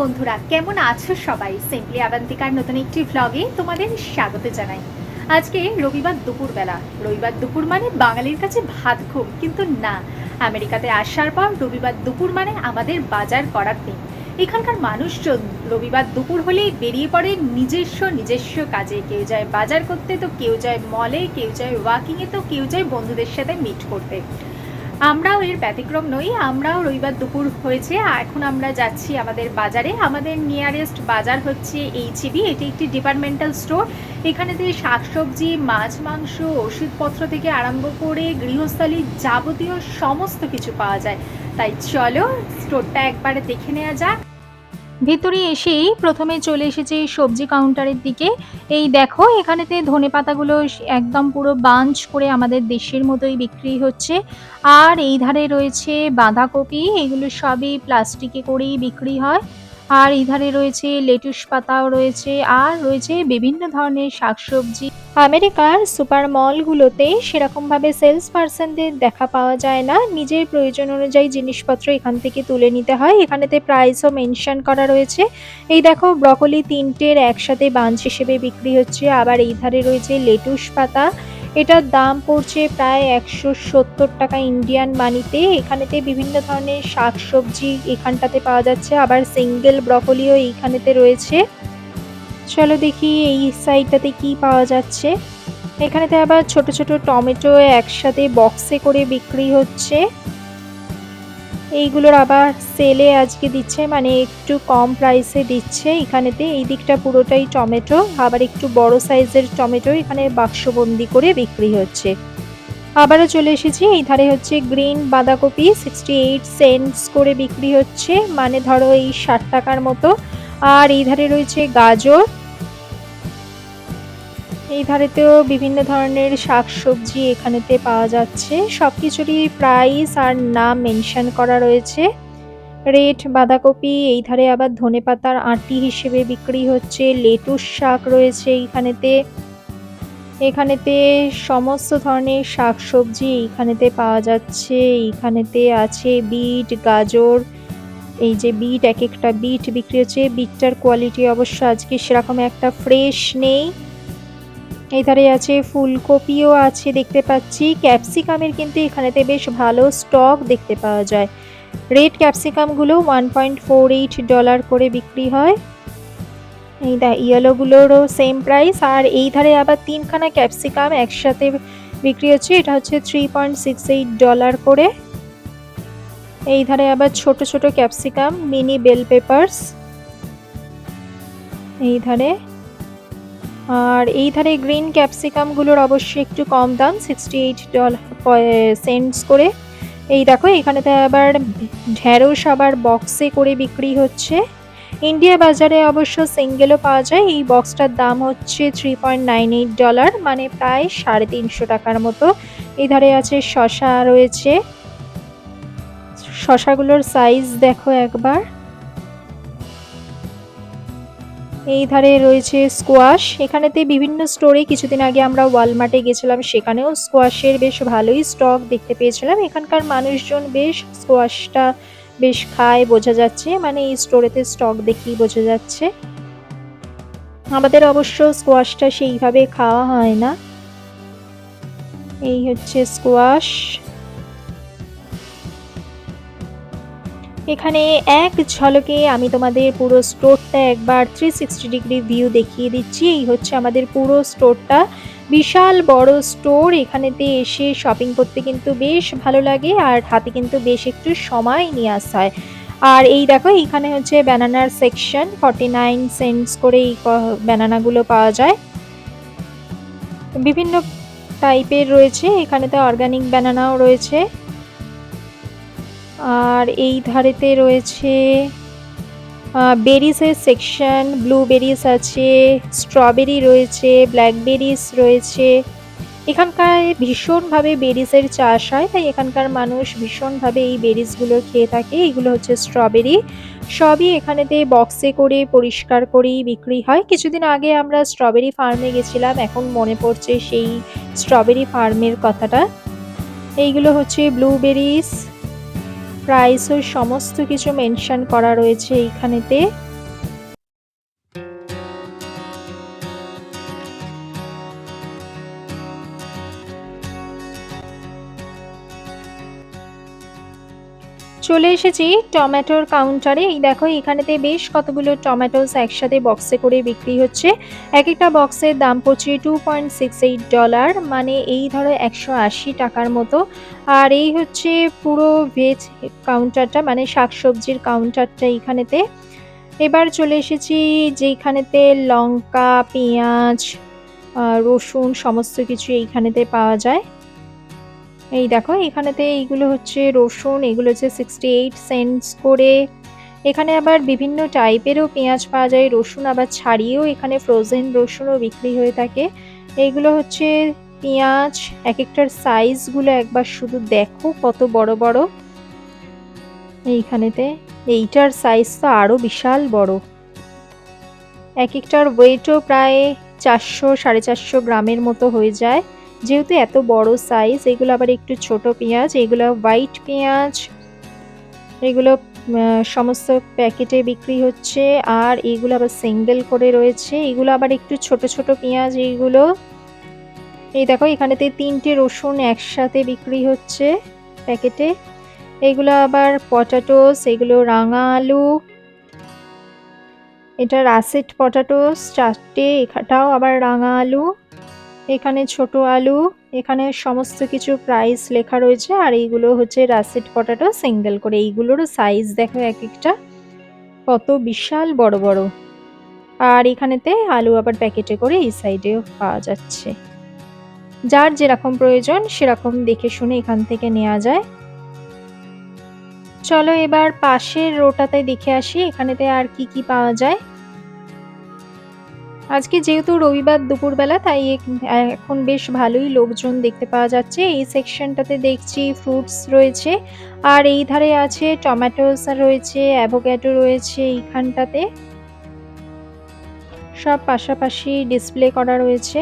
বন্ধুরা, কেমন আছো সবাই? সিম্পলি আবান্তিকার নতুন একটি ভ্লগে তোমাদের স্বাগত জানাই। আজকে রবিবার দুপুরবেলা। রবিবার দুপুর মানে বাঙালির কাছে ভাত ঘুম, কিন্তু না। আমেরিকাতে আসার পর রবিবার দুপুর মানে আমাদের বাজার করার দিন। এখানকার মানুষজন রবিবার দুপুর হলেই বেরিয়ে পড়ে নিজস্ব নিজস্ব কাজে। কেউ যায় বাজার করতে, তো কেউ যায় মলে কেউ যায় ওয়াকিংয়ে তো কেউ যায় বন্ধুদের সাথে মিট করতে। আমরাও এর ব্যতিক্রম নই, আমরাও রবিবার দুপুর হয়েছে এখন আমরা যাচ্ছি আমাদের বাজারে। আমাদের নিয়ারেস্ট বাজার হচ্ছে এইচবি এটি একটি ডিপার্টমেন্টাল স্টোর এখানে যে শাকসবজি, মাছ, মাংস, ওষুধপত্র থেকে আরম্ভ করে গৃহস্থালী যাবতীয় সমস্ত কিছু পাওয়া যায়। তাই চলো স্টোরটা একবারে দেখে নেওয়া যাক। ভেতরে এসেই প্রথমে চলে এসেছে সবজি কাউন্টারের দিকে। এই দেখো, এখানেতে ধনে পাতাগুলো একদম পুরো বাঞ্চ করে আমাদের দেশের মতোই বিক্রি হচ্ছে। আর এই ধারে রয়েছে বাঁধাকপি, এগুলো সবই প্লাস্টিকে করেই বিক্রি হয়। আর এই ধারে রয়েছে লেটুস পাতাও রয়েছে, আর রয়েছে বিভিন্ন ধরনের শাকসবজি। আমেরিকার সুপার মলগুলোতে সেরকমভাবে সেলস পার্সনদের দেখা পাওয়া যায় না। নিজের প্রয়োজন অনুযায়ী জিনিসপত্র এখান থেকে তুলে নিতে হয়। এখানেতে প্রাইসও মেনশন করা রয়েছে। এই দেখো, ব্রকলি তিনটের একসাথে বাঞ্চ হিসেবে বিক্রি হচ্ছে। আবার এই ধারে রয়েছে লেটুস পাতা। এটার দাম পড়ছে প্রায় একশো সত্তর টাকা ইন্ডিয়ান মানিতে। এখানেতে বিভিন্ন ধরনের শাকসবজি এখানটাতে পাওয়া যাচ্ছে। আবার সিঙ্গেল ব্রকলিও এইখানেতে রয়েছে। চলো দেখি এই সাইডটাতে কি পাওয়া যাচ্ছে। এখানেতে আবার ছোট ছোট টমেটো একসাথে বক্সে করে বিক্রি হচ্ছে। এইগুলোর আবার সেলে আজকে দিচ্ছে মানে একটু কম প্রাইসে দিচ্ছে। এখানেতে এই দিকটা পুরোটাই টমেটো, আবার একটু বড় সাইজের টমেটো এখানে বাক্সবন্দি করে বিক্রি হচ্ছে। আবারও চলে এসেছি, এই ধারে হচ্ছে গ্রিন বাঁধাকপি সিক্সটি এইট সেন্টস করে বিক্রি হচ্ছে। মানে ধরো এই ষাট টাকার মতো। আর এই ধারে রয়েছে গাজর এই ধারেতেও বিভিন্ন ধরনের শাকসবজি এখানেতে পাওয়া যাচ্ছে। সব কিছুরই প্রাইস আর নাম মেনশন করা রয়েছে। রেড বাঁধাকপি, এই ধারে আবার ধনে পাতার আটি হিসেবে বিক্রি হচ্ছে। লেটুস শাক রয়েছে এইখানেতে। এখানেতে সমস্ত ধরনের শাকসবজি এইখানেতে পাওয়া যাচ্ছে। এইখানেতে আছে বিট, গাজর, এই যে বিট, এক একটা বিট বিক্রি হচ্ছে। বিটটার কোয়ালিটি অবশ্য আজকে সেরকম একটা ফ্রেশ নেই। এই ধারে আছে ফুলকপিও আছে, দেখতে পাচ্ছি। ক্যাপসিকামের কিন্তু এখানেতে বেশ ভালো স্টক দেখতে পাওয়া যায়। Red ক্যাপসিকামগুলো one point four eight dollar করে বিক্রি হয়। এই দা ইয়েলোগুলোরও সেম প্রাইস আর এই ধারে আবার তিনখানা ক্যাপসিকাম একসাথে বিক্রি হচ্ছে। এটা হচ্ছে three point six eight dollar করে। এই ধারে আবার ছোট ছোট ক্যাপসিকাম মিনি বেল পেপার্স এই ধারে আর এই ধারে গ্রিন ক্যাপসিকামগুলোর অবশ্যই একটু কম দাম সিক্সটি এইট ডলার সেন্টস করে। এই দেখো, এখানেতে আবার ঢ্যাঁড়স আবার বক্সে করে বিক্রি হচ্ছে। ইন্ডিয়া বাজারে অবশ্য সিঙ্গেলও পাওয়া যায়। এই বক্সটার দাম হচ্ছে three point nine eight dollar মানে প্রায় সাড়ে তিনশো টাকার মতো। এই ধারে আছে শশা রয়েছে। শশাগুলোর সাইজ দেখো একবার। এই ধারে রয়েছে স্কোয়াশ এখানেতে বিভিন্ন স্টোরে কিছুদিন আগে আমরা ওয়ালমার্টে গেছিলাম সেখানেও স্কোয়াশের বেশ ভালোই স্টক দেখতে পেয়েছিলাম। এখানকার মানুষজন বেশ স্কোয়াশটা বেশ খায়, বোঝা যাচ্ছে। মানে এই স্টোরেতে স্টক দেখেই বোঝা যাচ্ছে। আমাদের অবশ্য স্কোয়াশটা সেইভাবে খাওয়া হয় না। এই হচ্ছে স্কোয়াশ এখানে এক ঝলকে আমি তোমাদের পুরো স্টোরটা একবার থ্রি সিক্সটি ডিগ্রি ভিউ দেখিয়ে দিচ্ছি। এই হচ্ছে আমাদের পুরো স্টোরটা বিশাল বড় স্টোর। এখানেতে এসে শপিং করতে কিন্তু বেশ ভালো লাগে আর হাতে কিন্তু বেশ একটু সময় নিয়ে আসা হয়। আর এই দেখো, এইখানে হচ্ছে ব্যানানার সেকশন ফর্টি নাইন সেন্টস করে এই ব্যানানাগুলো পাওয়া যায়। বিভিন্ন টাইপের রয়েছে। এখানেতে অর্গানিক ব্যানানাও রয়েছে। আর এই ধারেতে রয়েছে বেরিসের সেকশন ব্লুবেরিস আছে স্ট্রবেরি রয়েছে ব্ল্যাকবেরিস রয়েছে। এখানকার ভীষণভাবে বেরিসের চাষ হয়, তাই এখানকার মানুষ ভীষণভাবে এই বেরিসগুলো খেয়ে থাকে। এইগুলো হচ্ছে স্ট্রবেরি সবই এখানেতে বক্সে করে পরিষ্কার করেই বিক্রি হয়। কিছুদিন আগে আমরা স্ট্রবেরি ফার্মে গেছিলাম, এখন মনে পড়ছে সেই স্ট্রবেরি ফার্মের কথাটা। এইগুলো হচ্ছে ব্লুবেরিস প্রাইসও সমস্ত কিছু মেনশন করা রয়েছে এইখানেতে। চলে এসেছি টমেটোর কাউন্টারে এই দেখো, এখানেতে বেশ কতগুলো টমেটোস একসাথে বক্সে করে বিক্রি হচ্ছে। এক একটা বক্সের দাম পড়ছে two point six eight dollar মানে এই ধরো একশো আশি টাকার মতো। আর এই হচ্ছে পুরো ভেজ কাউন্টারটা মানে শাকসবজির কাউন্টারটা এইখানেতে এবার চলে এসেছি যেইখানেতে লঙ্কা, পেঁয়াজ রসুন, সমস্ত কিছু এইখানেতে পাওয়া যায়। এই দেখো, এখানেতে এইগুলো হচ্ছে রসুন, এগুলো হচ্ছে সিক্সটি এইট সেন্টস করে। এখানে আবার বিভিন্ন টাইপেরও পেঁয়াজ পাওয়া যায়, রসুন আবার ছাড়িয়েও এখানে ফ্রোজেন রসুনও বিক্রি হয়ে থাকে। এইগুলো হচ্ছে পেঁয়াজ এক একটার সাইজগুলো একবার শুধু দেখো, কত বড় বড়। এইখানেতে, এইটার সাইজ তো আরও বিশাল বড়। এক একটার ওয়েটও প্রায় চারশো, সাড়ে চারশো গ্রামের মতো হয়ে যায়। যেহেতু এত বড় সাইজ এগুলো আবার একটু ছোট পেঁয়াজ, এগুলো হোয়াইট পেঁয়াজ, এগুলো সমস্ত প্যাকেটে বিক্রি হচ্ছে, আর এগুলো আবার সিঙ্গেল করে রয়েছে, এগুলো আবার একটু ছোট ছোট পেঁয়াজ এইগুলো এই দেখো এখানেতে তিনটে রসুন একসাথে বিক্রি হচ্ছে প্যাকেটে এগুলো আবার পটাটোস এগুলো রাঙা আলু এটা রাসেট পটাটোস চারটে এটাও আবার রাঙা আলু। এখানে ছোট আলু, এখানে সমস্ত কিছু প্রাইস লেখা রয়েছে আর এইগুলো হচ্ছে রাসেট পটাটো সিঙ্গেল করে। এইগুলোরও সাইজ দেখো এক একটা। কত বিশাল বড় বড়। আর এখানেতে আলু আবার প্যাকেটে করে এই সাইডেও পাওয়া যাচ্ছে। যার যেরকম প্রয়োজন সেরকম দেখে শুনে এখান থেকে নেওয়া যায়। চলো এবার পাশের রোটাতে দেখে আসি, এখানেতে আর কি কি পাওয়া যায়। আজকে যেহেতু রবিবার দুপুরবেলা, তাই এখন বেশ ভালোই লোকজন দেখতে পাওয়া যাচ্ছে। এই সেকশনটাতে দেখছি ফ্রুটস রয়েছে, আর এই ধারে আছে টমেটোস রয়েছে অ্যাভোক্যাডো রয়েছে এইখানটাতে। সব পাশাপাশি ডিসপ্লে করা রয়েছে।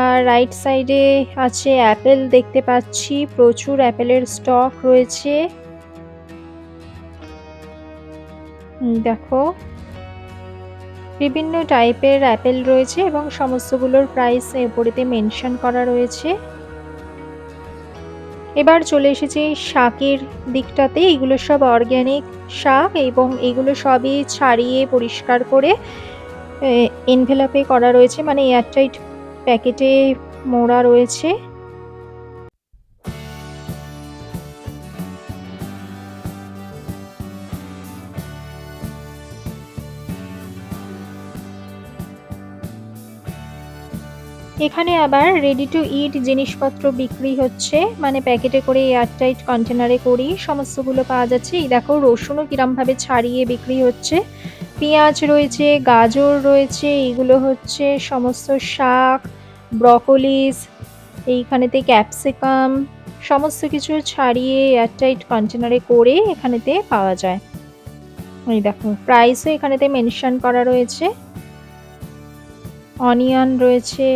আর রাইট সাইডে আছে অ্যাপেল দেখতে পাচ্ছি, প্রচুর অ্যাপেলের স্টক রয়েছে। দেখো। বিভিন্ন টাইপের অ্যাপেল রয়েছে এবং সমস্তগুলোর প্রাইস এপরেতে মেনশন করা রয়েছে। এবার চলে এসেছি শাকের দিকটাতে। এগুলো সব অর্গ্যানিক শাক এবং এগুলো সবই ছাড়িয়ে পরিষ্কার করে এনভেলাপে করা রয়েছে। মানে এয়ারটাইট প্যাকেটে মোড়া রয়েছে। এখানে আবার রেডি টু ইট জিনিসপত্র বিক্রি হচ্ছে। মানে প্যাকেটে করে এয়ারটাইট কন্টেনারে করেই সমস্তগুলো পাওয়া যাচ্ছে। এই দেখো, রসুনও কিরমভাবে ছাড়িয়ে বিক্রি হচ্ছে। পেঁয়াজ রয়েছে, গাজর রয়েছে, এইগুলো হচ্ছে সমস্ত শাক, ব্রকলিস, এইখানেতে ক্যাপসিকাম, সমস্ত কিছু ছাড়িয়ে এয়ারটাইট কন্টেনারে করে এখানেতে পাওয়া যায়। এই দেখো প্রাইসও এখানেতে মেনশন করা রয়েছে। অনিয়ন রয়েছে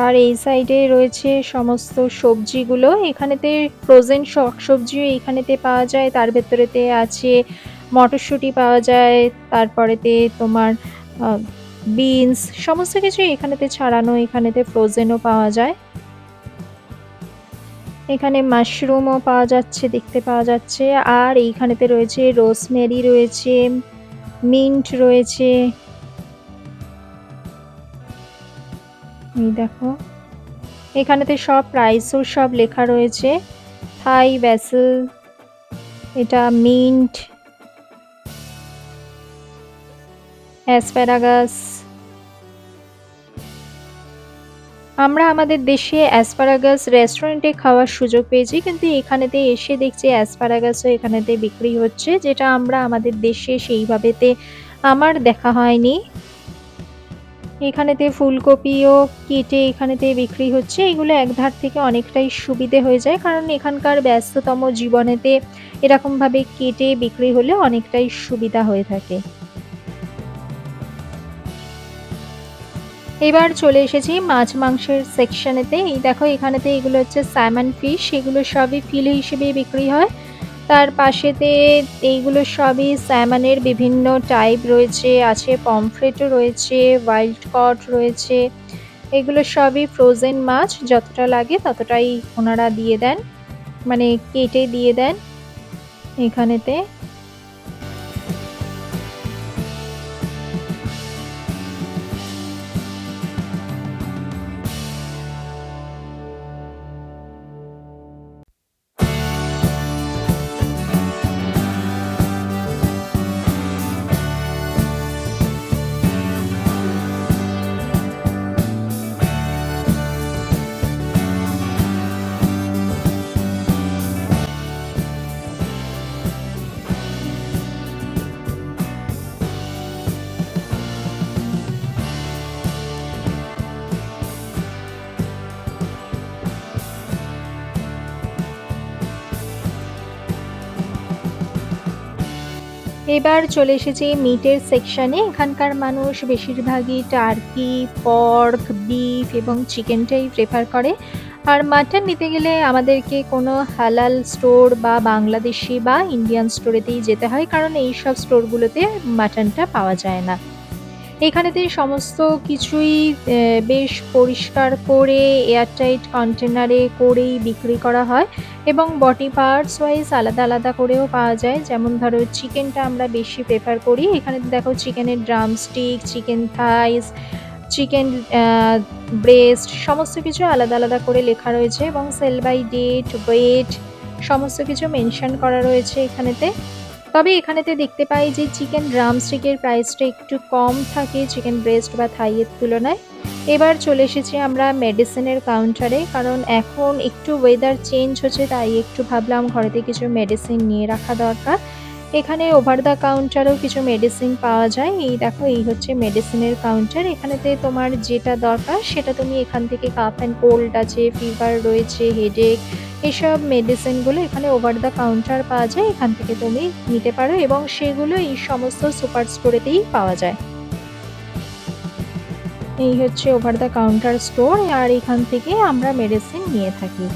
আর এই সাইডে রয়েছে সমস্ত সবজিগুলো। এখানেতে ফ্রোজেন সবজিও এখানেতে পাওয়া যায়। তার ভেতরেতে আছে মটরশুঁটি পাওয়া যায়। তারপরেতে তোমার বিনস সমস্ত কিছু এখানেতে ছাড়ানো, এখানেতে ফ্রোজেনও পাওয়া যায়। এখানে মাশরুমও পাওয়া যাচ্ছে, দেখতে পাওয়া যাচ্ছে। আর এইখানেতে রয়েছে রোজমেরি রয়েছে মিন্ট রয়েছে। দেখো। এখানেতে সব প্রাইসও সব লেখা রয়েছে। থাই ব্যাসেল এটা মিন্ট অ্যাসপ্যারাগাস আমরা আমাদের দেশে অ্যাসপারাগাস রেস্টুরেন্টে খাওয়ার সুযোগ পেয়েছি, কিন্তু এখানেতে এসে দেখছি অ্যাসপারাগাসও এখানেতে বিক্রি হচ্ছে, যেটা আমরা আমাদের দেশে সেইভাবেতে আমার দেখা হয়নি। এখানেতে ফুলকপিও কেটে এখানেতে বিক্রি হচ্ছে। এগুলো এক ধার থেকে অনেকটাই সুবিধে হয়ে যায় কারণ এখানকার ব্যস্ততম জীবনেতে এরকমভাবে কেটে বিক্রি হলে অনেকটাই সুবিধা হয়ে থাকে। এবার চলে এসেছি মাছ মাংসের সেকশনেতে এই দেখো এখানেতে এগুলো হচ্ছে স্যামন ফিশ এগুলো সবই ফিল হিসেবে বিক্রি হয়। তার পাশেতে এইগুলো সবই স্যামনের বিভিন্ন টাইপ রয়েছে, আছে পমফ্রেটও রয়েছে ওয়াইল্ড কট রয়েছে। এগুলো সবই ফ্রোজেন মাছ, যতটা লাগে ততটাই ওনারা দিয়ে দেন মানে কেটে দিয়ে দেন এখানেতে। এবার চলে এসেছি মিটের সেকশানে এখানকার মানুষ বেশিরভাগই টার্কি পর্ক বিফ এবং চিকেনটাই প্রেফার করে। আর মাটন নিতে গেলে আমাদেরকে কোনো হালাল স্টোর বা বাংলাদেশি বা ইন্ডিয়ান স্টোরেতেই যেতে হয়, কারণ এই সব স্টোরগুলোতে মাটনটা পাওয়া যায় না। এখানেতে সমস্ত কিছুই বেশ পরিষ্কার করে এয়ারটাইট কন্টেনারে করেই বিক্রি করা হয় এবং বডি পার্টস ওয়াইজ আলাদা আলাদা করেও পাওয়া যায়। যেমন ধরো চিকেনটা আমরা বেশি প্রেফার করি। এখানে দেখো চিকেনের drumstick chicken thighs chicken breast সমস্ত কিছু আলাদা আলাদা করে লেখা রয়েছে এবং সেল বাই ডেট ওয়েট সমস্ত কিছু মেনশন করা রয়েছে এখানেতে। তবে এখানেতে দেখতে পাই যে চিকেন ড্রামস্টিকের প্রাইসটা একটু কম থাকে চিকেন ব্রেস্ট বা থাইয়ের তুলনায়। এবার চলে এসেছি আমরা মেডিসিনের কাউন্টারে কারণ এখন একটু ওয়েদার চেঞ্জ হচ্ছে, তাই একটু ভাবলাম ঘরেতে কিছু মেডিসিন নিয়ে রাখা দরকার। এখানে ওভার দ্য কাউন্টারও কিছু মেডিসিন পাওয়া যায়। এই দেখো, এই হচ্ছে মেডিসিনের কাউন্টার এখানেতে তোমার যেটা দরকার, সেটা তুমি এখান থেকে কাফ অ্যান্ড কোল্ড আছে ফিভার রয়েছে হেডেক এসব মেডিসিনগুলো এখানে ওভার দ্য কাউন্টার পাওয়া যায়। এখান থেকে তুমি নিতে পারো এবং সেগুলো এই সমস্ত সুপার স্টোরেতেই পাওয়া যায়। এই হচ্ছে ওভার দ্য কাউন্টার স্টোর আর এখান থেকে আমরা মেডিসিন নিয়ে থাকি।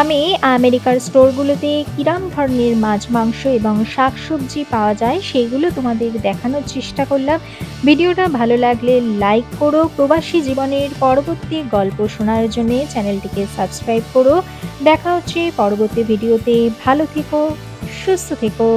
আমি আমেরিকার স্টোরগুলোতে কিরাম ধরনের মাছ, মাংস এবং শাকসবজি পাওয়া যায়, সেগুলো তোমাদের দেখানোর চেষ্টা করলাম। ভিডিওটা ভালো লাগলে লাইক করো, প্রবাসী জীবনের পরবর্তী গল্প শোনার জন্য চ্যানেলটিকে সাবস্ক্রাইব করো। দেখা হচ্ছে পরবর্তী ভিডিওতে। ভালো থেকো, সুস্থ থেকো।